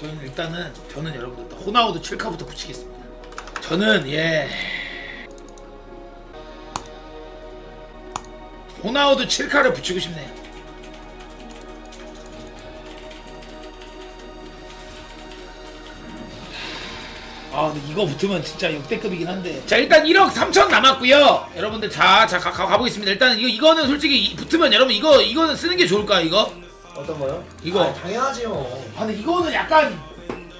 저는 일단은 저는 여러분들 호나우드 7카부터 붙이겠습니다. 저는 예. 호나우드 7카를 붙이고 싶네요. 아 근데 이거 붙으면 진짜 역대급이긴 한데. 자 일단 1억 3천 남았고요. 여러분들 자자 가보겠습니다. 일단 이거 이거는 솔직히 이- 붙으면 여러분 이거 이거는 쓰는 게 좋을까 이거 어떤 거요? 이거. 아, 당연하지요. 아 근데 이거는 약간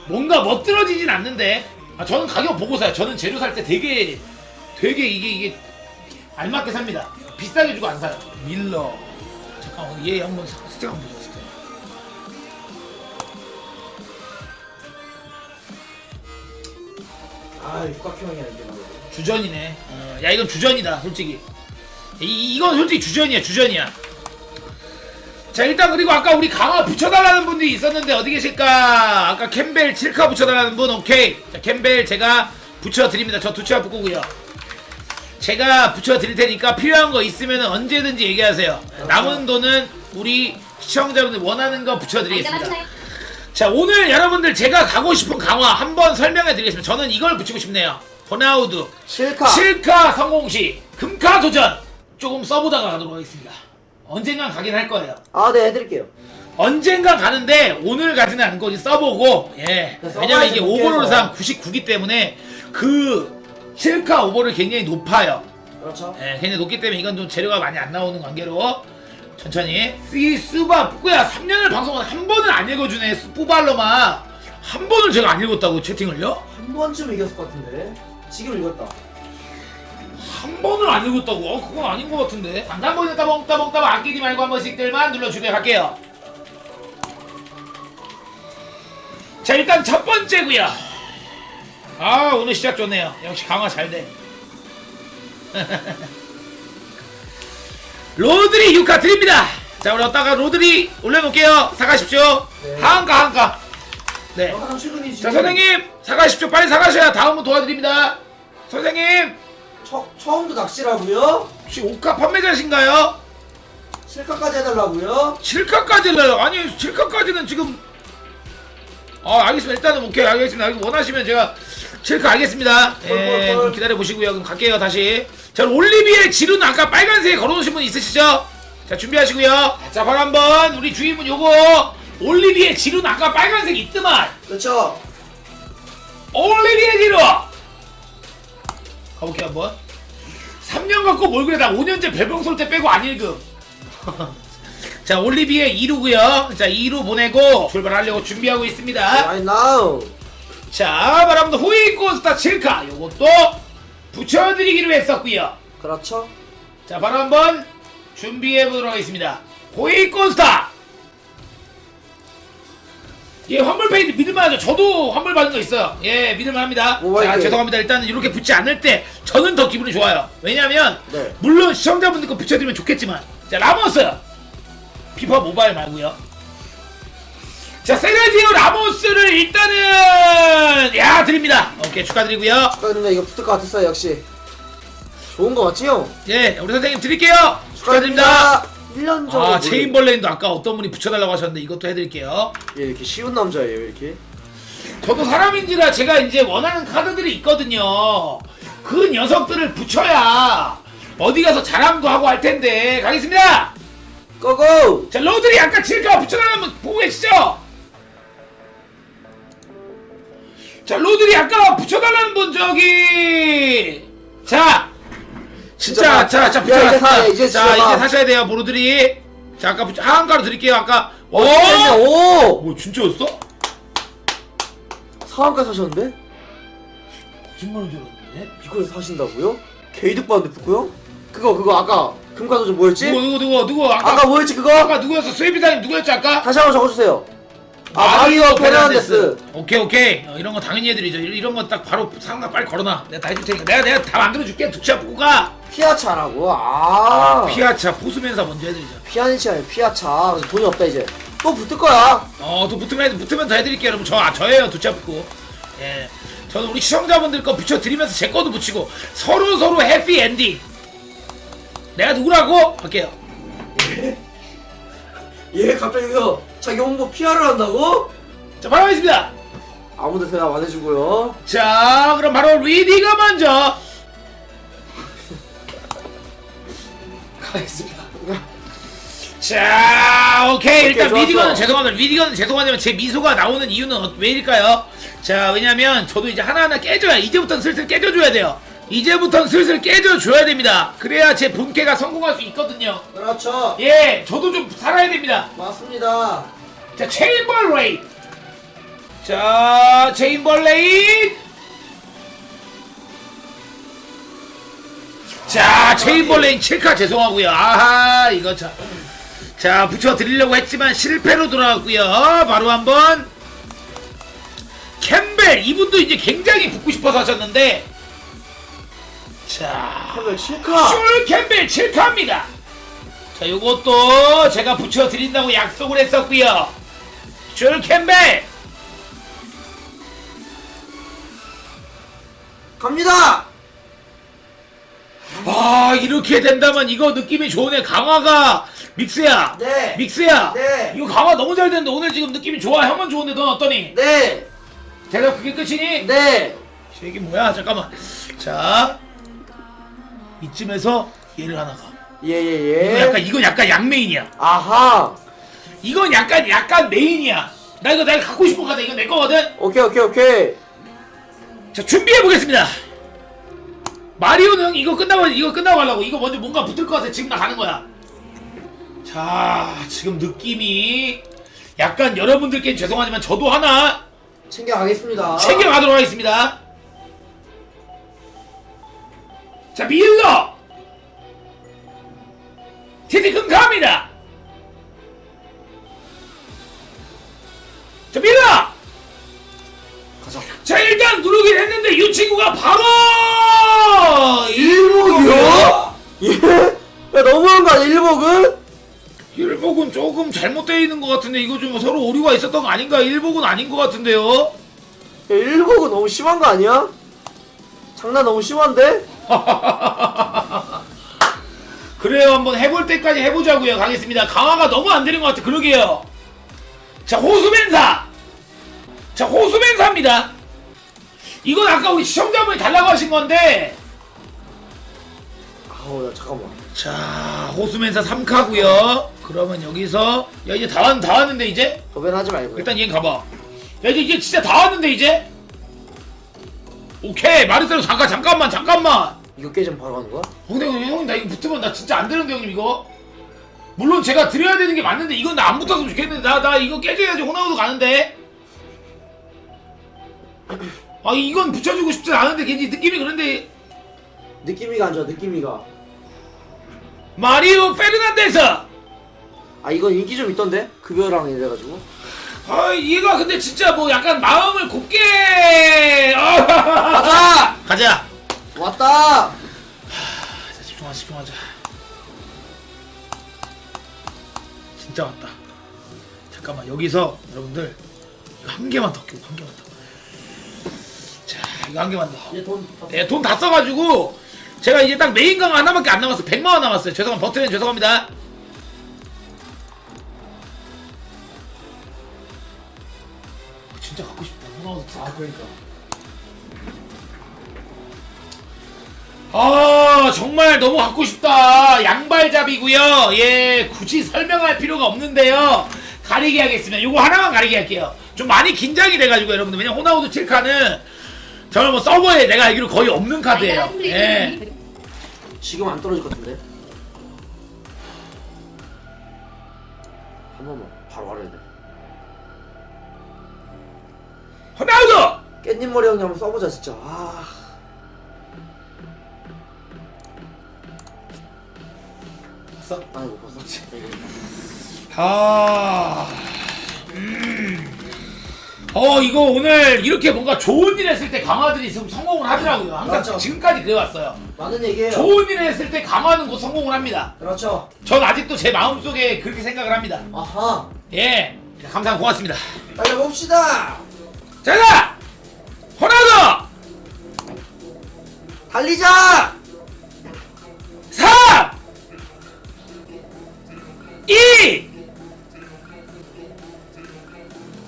뭔가 멋들어지진 않는데? 아 저는 가격 보고 사요. 저는 재료 살 때 되게 되게 이게 이게 알맞게 삽니다. 비싸게 주고 안 사요. 밀러. 잠깐만 얘 한번 사- 한번 보자 아, 육각형이야 이게 바로. 주전이네. 어, 야 이건 주전이다 솔직히. 이, 이건 솔직히 주전이야 주전이야 자 일단 그리고 아까 우리 강화 붙여달라는 분들이 있었는데 어디 계실까? 아까 캠벨 7카 붙여달라는 분 오케이. 자 캠벨 제가 붙여드립니다. 저 두치아 붙고요. 제가 붙여드릴 테니까 필요한 거 있으면 언제든지 얘기하세요. 남은 돈은 우리 시청자분들 원하는 거 붙여드리겠습니다. 자 오늘 여러분들 제가 가고 싶은 강화 한번 설명해 드리겠습니다. 저는 이걸 붙이고 싶네요. 호나우드 실카. 실카 성공시 금카 도전. 조금 써보다가 가도록 하겠습니다 언젠간 가긴 할 거예요 아, 네, 해드릴게요. 언젠간 가는데 오늘 가지는 않고 이제 써보고 예 그래서 왜냐면 이게 오버롤상 99기 때문에 그 실카 오버를 굉장히 높아요 그렇죠. 예, 굉장히 높기 때문에 이건 좀 재료가 많이 안 나오는 관계로 천천히 이 수바 뿌야 3년을 방송을 한 번을 안 읽어주네 뿌발로마 한 번을 제가 안 읽었다고 채팅을요? 한 번쯤 이겼을 것 같은데. 지금 읽었다. 한 번을 안 읽었다고? 어, 그건 아닌 것 같은데. 한 번에 따봉 따봉 따봉. 아끼지 말고 한 번씩들만 눌러주게 갈게요. 자 일단 첫 번째고요. 아 오늘 시작 좋네요. 역시 강화 잘 돼. 로드리 6카 드립니다. 자 우리 어따가 로드리 올려놓을게요. 사가십시오. 네. 한가 한가. 네. 출근이지. 자 선생님 사가십시오. 빨리 사가셔야 다음은 도와드립니다. 선생님 처, 처음도 낚시라고요? 혹시 오카 판매자신가요? 실카까지 해달라고요? 7카까지 를요 아니 7카까지는 지금 아 알겠습니다 일단은 오케이 알겠습니다 알겠- 원하시면 제가 7카 알겠습니다 예, 헐. 좀 기다려 보시고요 그럼 갈게요 다시 자 올리비에 지루는 아까 빨간색에 걸어놓으신 분 있으시죠? 자 준비하시고요 자 바로 한번 우리 주인분 요거 올리비에 지루는 아까 빨간색 있더만 그렇죠. 올리비에 지루 가볼게요 한번. 3년 갖고 뭘 그래? 나 5년째 별병 쏠때 빼고 안 읽음. 자 올리비에 2루고요. 자 2루 보내고 출발하려고 준비하고 있습니다. Right now. 자 바람도 호이코스타 7카. 요것도 붙여드리기로 했었고요. 그렇죠. 자 바로 한번 준비해 보도록 하겠습니다. 호이코스타 예 환불 페이지 믿을만하죠. 저도 환불 받은 거 있어요. 예 믿을만합니다. 모바일 자. 죄송합니다. 일단은 이렇게 붙지 않을 때 저는 더 기분이 좋아요. 왜냐면 네. 물론 시청자분들 거 붙여드리면 좋겠지만 자 라모스 피파 모바일 말고요. 자 세르지오 라모스를 일단은 야 드립니다. 오케이 축하드리고요. 축하드립니다. 이거 붙을 것 같았어요, 역시. 좋은 거 맞지요? 예 우리 선생님 드릴게요. 축하드립니다 1년 전에. 아 체인벌레인도 아까 어떤 분이 붙여달라고 하셨는데 이것도 해드릴게요 예, 이렇게 쉬운 남자예요, 이렇게. 저도 사람인지라 제가 이제 원하는 카드들이 있거든요 그 녀석들을 붙여야 어디 가서 자랑도 하고 할 텐데 가겠습니다 고고! 자 로드리 아까 칠카 붙여달라는 분 보고 계시죠? 자 로드리 아까 붙여달라는 분 저기 자 진짜 진짜 자자 야, 이제 사, 이제 자. 이제 사셔야 돼요 보로드리 자 아까 붙여 하한가로 드릴게요 아까 오! 오! 오! 뭐 진짜였어? 상한가 사셨는데? 거짓말인 줄 알았는데 이걸 사신다고요? 게이득 받는데 붙고요? 그거 그거 아까 금카도 좀 뭐였지? 누구 누구 누구 누구 아까 아까 뭐였지 그거? 아까 누구였어 수혜비다님 누구였지 아까? 다시 한번 적어주세요 아 마리오 페르난데스. 오케이 오케이. 어, 이런 거 당연히 해드리죠. 이런- 이런 거 딱 바로 상가 빨리 걸어놔. 내가 다 해줄 테니까. 내가 내가 다 만들어줄게 두치아 뽑고 가. 피아차라고? 아. 피아차 포수면사 먼저 해드리죠. 피아니치 아니야 피아차. 그래서 돈이 없다 이제. 또 붙을 거야. 어또 붙으면 붙으면 더 해드릴게요 여러분. 저 아, 저예요 두치아 뽑고. 예. 저는 우리 시청자분들 거 붙여드리면서 제 거도 붙이고 서로 서로 해피 엔딩. 내가 누구라고? 할게요 얘 갑자기 여기서 자기 홍보 PR을 한다고? 자 바로 하겠습니다. 아무도 대답 안 해주고요. 자 그럼 바로 리디가 먼저. 가겠습니다. 자 오케이. 일단 좋았어. 리디거는 죄송합니다. 리디거는 죄송하지만 제 미소가 나오는 이유는 어- 왜일까요? 자 왜냐면 저도 이제 하나하나 깨줘야 이제부터는 슬슬 깨줘줘야 돼요 이제부터는 슬슬 깨줘줘야 됩니다 그래야 제 본캐가 성공할 수 있거든요 그렇죠. 예 저도 좀 살아야 됩니다 맞습니다. 자, 체인벌 레인. 자, 체인벌 레인. 자, 체인벌 레인 7카 죄송하고요. 아하, 이거 자. 자, 붙여 드리려고 했지만 실패로 돌아왔고요. 바로 한번 캠벨 이분도 이제 굉장히 붙고 싶어서 하셨는데 자, 캠벨 7카. 슐 캠벨 7카입니다. 자, 요것도 제가 붙여 드린다고 약속을 했었고요. 슐 캠벨. 갑니다. 아, 이렇게 된다면 이거 느낌이 좋으네. 강화가 믹스야. 네. 믹스야. 네. 이거 강화 너무 잘 됐는데 오늘 지금 느낌이 좋아. 형은 좋은데 넌 어떠니? 네. 대답 그게 끝이니? 네. 이게 뭐야? 잠깐만. 자, 이쯤에서 얘를 하나 가. 예예예. 이거 약간 이건 약간 양메인이야. 아하. 이건 약간 약간 메인이야. 나 이거 내가 갖고 싶은 거다. 이거 내 거거든. 오케이 오케이 오케이. 자 준비해 보겠습니다. 마리오는 형 이거 끝나고 이거 끝나고 하려고 이거 먼저 뭔가 붙을 것 같아. 지금 나 가는 거야. 자 지금 느낌이 약간 여러분들께 죄송하지만 저도 하나 챙겨가겠습니다. 챙겨가도록 하겠습니다. 자 밀러 티티 금감합니다. 자 밀러 가자. 자 일단 누르긴 했는데 이 친구가 바로 일복이요? 예? 야 너무한 거 아니야 일복은? 일복은 조금 잘못되어 있는 것 같은데 이거 좀 서로 오류가 있었던 거 아닌가? 일복은 아닌 것 같은데요? 야 일복은 너무 심한 거 아니야? 장난 너무 심한데? 그래요 한번 해볼 때까지 해보자고요. 가겠습니다. 강화가 너무 안 되는 것 같아. 그러게요. 자 호수맨사! 자 호수맨사입니다. 이건 아까 우리 시청자분이 달라고 하신 건데. 아우 나 잠깐만. 자 호수맨사 3카고요. 그러면 여기서 야 이제 다, 왔, 다 왔는데 이제? 더벤 하지 말고. 일단 얘는 가봐. 야 이제 이제 진짜 다 왔는데 이제. 오케이 마르세로 잠깐 잠깐만 잠깐만. 이거 깨지면 바로 가는 거야? 어, 근데 형님 나 이거 붙으면 나 진짜 안 되는데 형님 이거. 물론 제가 드려야 되는 게 맞는데 이건 나 안 붙었으면 좋겠는데 나 나 이거 깨져야지 호나우도 가는데. 아 이건 붙여주고 싶진 않은데 괜히 느낌이 그런데 느낌이가 안 좋아 느낌이가. 마리오 페르난데스. 아 이건 인기 좀 있던데? 급여랑 이래가지고. 아 얘가 근데 진짜 뭐 약간 마음을 곱게. 아, 가자! 왔다! 자, 집중하자 집중하자. 진짜 왔다. 잠깐만 여기서 여러분들 이거 한 개만 더 끼고 한 개만 더 자 이거 한 개만 더. 네, 돈 다 써가지고 제가 이제 딱 메인 강화 하나밖에 안 남았어 100만 원 남았어요. 죄송합니다. 버튼은 죄송합니다. 진짜 갖고 싶다. 호나우드 아 그러니까. 아 정말 너무 갖고 싶다. 양발잡이고요. 예 굳이 설명할 필요가 없는데요. 가리게 하겠습니다. 요거 하나만 가리게 할게요. 좀 많이 긴장이 돼가지고 여러분들 왜냐면 호나우드 7카는 정말 뭐 서버에 내가 알기로 거의 없는 카드예요. 예. 지금 안 떨어질 것 같은데? 한 번만 바로 알아야 돼. 호나우드! 깻잎 머리 형님 한번 써보자 진짜. 아. 봤어? 아니 못 봤어. 아 음. 어 이거 오늘 이렇게 뭔가 좋은 일 했을 때 강화들이 지금 성공을 하더라고요 항상 맞죠. 지금까지 그래왔어요 많은 얘기해요. 좋은 일을 했을 때 강화는 곧 성공을 합니다 그렇죠. 전 아직도 제 마음속에 그렇게 생각을 합니다. 아하. 예. 감사합니다. 고맙습니다. 달려봅시다. 자, 호나우드! 달리자. 3! 2!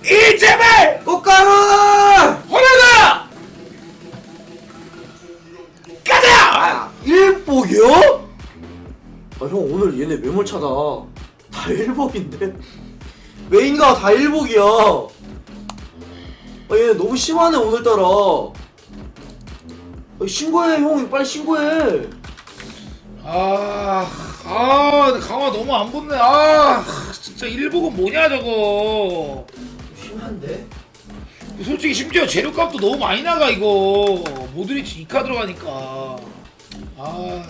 1 제발! 꽃가루! 호나다 가자 일복이요? 아, 형 오늘 얘네 매몰차다. 다 일복인데? 메인가 다 일복이야. 아, 얘네 너무 심하네, 오늘따라. 아, 신고해, 형. 빨리 신고해. 아, 아, 근데 강화 너무 안 붙네. 아, 진짜 일복은 뭐냐 저거. 심한데? 솔직히 심지어 재료값도 너무 많이 나가 이거. 모드리치 2카 들어가니까. 아,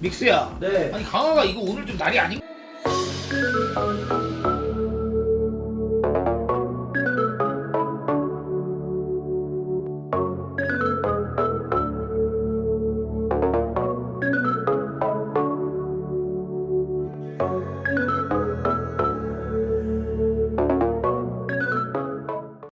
믹스야. 네. 아니 강화가 이거 오늘 좀 날이 아닌.